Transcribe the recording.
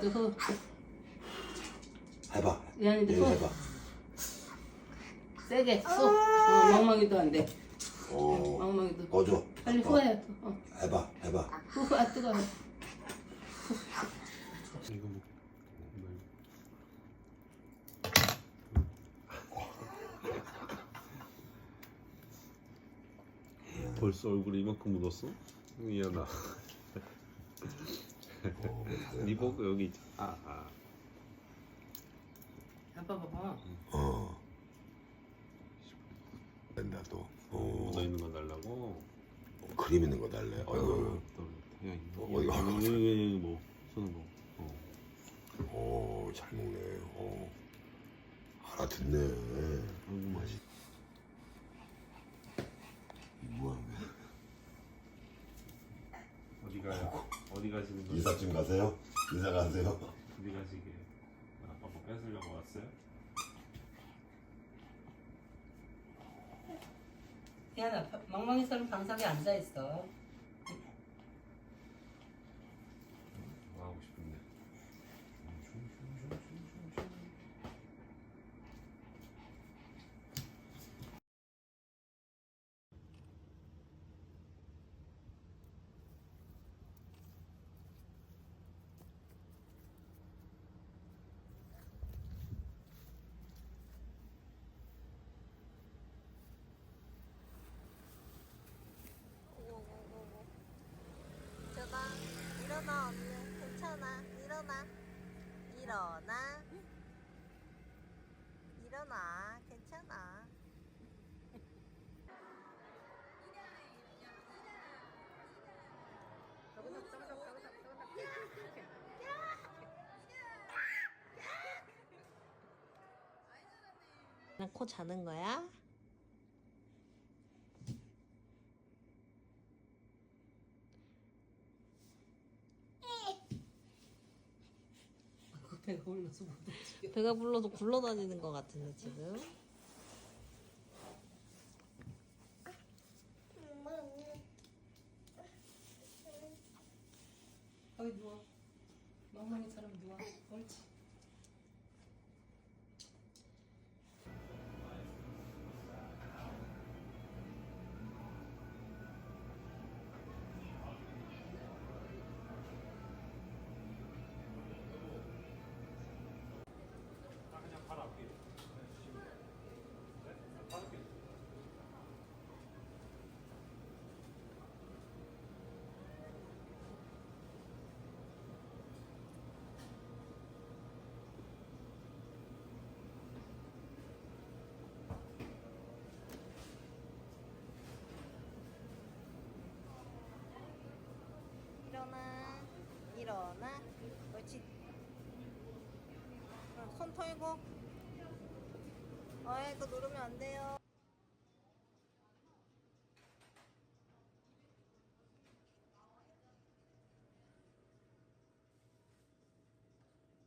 그 해봐. 얘한테 얘소 해봐. 세게 소 어, 멍멍이도 안 돼 어. 멍멍이도 꺼줘. 빨리 어, 후해 어. 해봐. 해봐. 후후 아 뜨거워 벌써 얼굴에 이만큼 묻었어? 미안하. 니 보고 여기 있지. 아, 아. 아빠 봐봐 어. 된다 또. 묻어 어. 있는 거 달라고. 그림 있는 거 달래. 어이구. 야, 어, 이거 이거 하고 이거 이거 뭐 손을 뭐. 어. 오, 잘 먹네. 어. 알아듣네. 아이고 맛있. 뭐야? 어디 가요? 어디 가시는 거예요? 이삿짐 가세요? 이사 가세요? 어디 가시게? 아빠 뭐 뺏으려고 왔어요? 희한아 멍멍이 사람 방석에 앉아 있어 뭐 하고 싶은데? 일어나 일어나 언니 괜찮아 일어나. 일어나. 일어나. 괜찮아. 코 자는 거야? 배가 올라서 못 움직여. 배가 불러서 굴러다니는 것 같은데 지금? 거기 누워. 멍멍이처럼 누워. 옳지 일어나 일어나. 옳지. 어, 손 털고. 어이 그 누르면 안 돼요